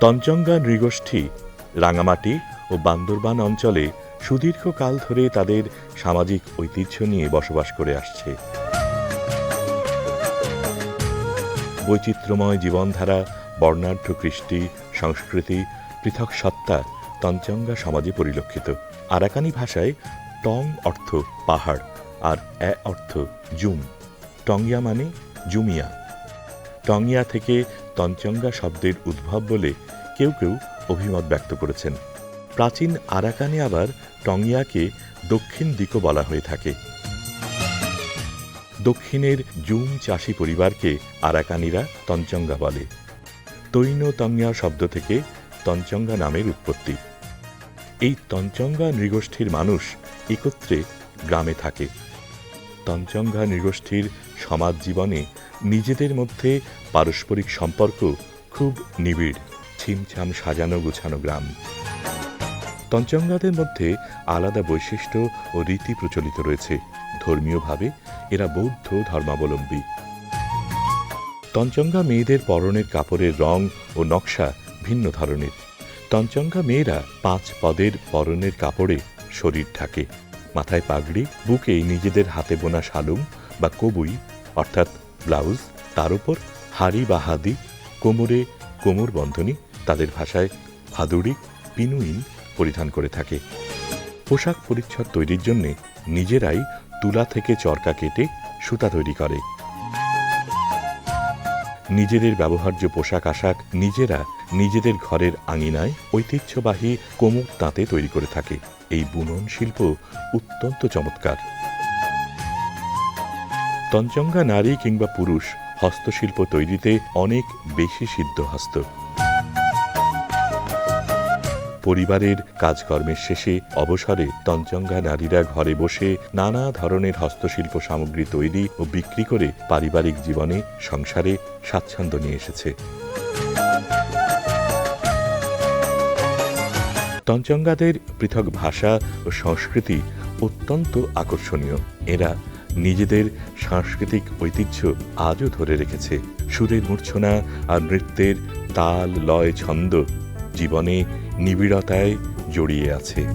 তঞ্চঙ্গা নৃগোষ্ঠী, রাঙামাটি ও বান্দরবান অঞ্চলে সুদীর্ঘকাল ধরে তাদের সামাজিক ঐতিহ্য নিয়ে বসবাস করে আসছে। বৈচিত্র্যময় জীবনধারা, বর্ণাঢ্য কৃষ্টি, সংস্কৃতি, পৃথক সত্তা তঞ্চঙ্গা সমাজে পরিলক্ষিত। আরাকানি ভাষায় টং অর্থ পাহাড় আর এ অর্থ জুম। টংয়া মানে জুমিয়া। টংয়া থেকে তঞ্চঙ্গা শব্দের উদ্ভব বলে কেউ কেউ অভিমত ব্যক্ত করেছেন। প্রাচীন আরাকানে আবার টংয়াকে দক্ষিণ দিকও বলা হয়ে থাকে। দক্ষিণের জুম চাষি পরিবারকে আরাকানিরা তঞ্চঙ্গা বলে। তৈন তঞ্জা শব্দ থেকে তঞ্চঙ্গা নামের উৎপত্তি। এই তঞ্চঙ্গা নৃগোষ্ঠীর মানুষ একত্রে গ্রামে থাকে। তঞ্চঙ্গা নৃগোষ্ঠীর সমাজ জীবনে নিজেদের মধ্যে পারস্পরিক সম্পর্ক খুব নিবিড়, ছিমছাম সাজানো গুছানো গ্রাম। তঞ্চঙ্গাদের মধ্যে আলাদা বৈশিষ্ট্য ও রীতি প্রচলিত রয়েছে। ধর্মীয়ভাবে এরা বৌদ্ধ ধর্মাবলম্বী। তঞ্চঙ্গা মেয়েদের পরনের কাপড়ের রং ও নকশা ভিন্ন ধরনের। তঞ্চঙ্গা মেয়েরা পাঁচ পদের পরনের কাপড়ে শরীর ঢাকে। মাথায় পাগড়ি, বুকে নিজেদের হাতে বোনা শালুম বা কবুই, অর্থাৎ ব্লাউজ, তার উপর হাড়ি বা হাদি, কোমরে কোমর বন্ধনী, তাদের ভাষায় ভাদুড়ি পিনুইন পরিধান করে থাকে। পোশাক পরিচ্ছদ তৈরির জন্য নিজেরাই তুলা থেকে চরকা কেটে সুতা তৈরি করে। নিজেদের ব্যবহার্য পোশাক আশাক নিজেরা নিজেদের ঘরের আঙিনায় ঐতিহ্যবাহী কোমর তাঁতে তৈরি করে থাকে। এই বুনন শিল্প অত্যন্ত চমৎকার। তঞ্চঙ্গা নারী কিংবা পুরুষ হস্তশিল্প তৈরিতে অনেক বেশি সিদ্ধহস্ত। পরিবারের কাজকর্মের শেষে অবসরে তঞ্চঙ্গা নারীরা ঘরে বসে নানা ধরনের হস্তশিল্প সামগ্রী তৈরি ও বিক্রি করে পারিবারিক জীবনে সংসারে স্বাচ্ছন্দ্য নিয়ে এসেছে। তঞ্চঙ্গাদের পৃথক ভাষা ও সংস্কৃতি অত্যন্ত আকর্ষণীয়। এরা নিজেদের সাংস্কৃতিক ঐতিহ্য আজও ধরে রেখেছে। সুরের মূর্ছনা আর নৃত্যের তাল, লয়, ছন্দ জীবনে নিবিড়তায় জড়িয়ে আছে।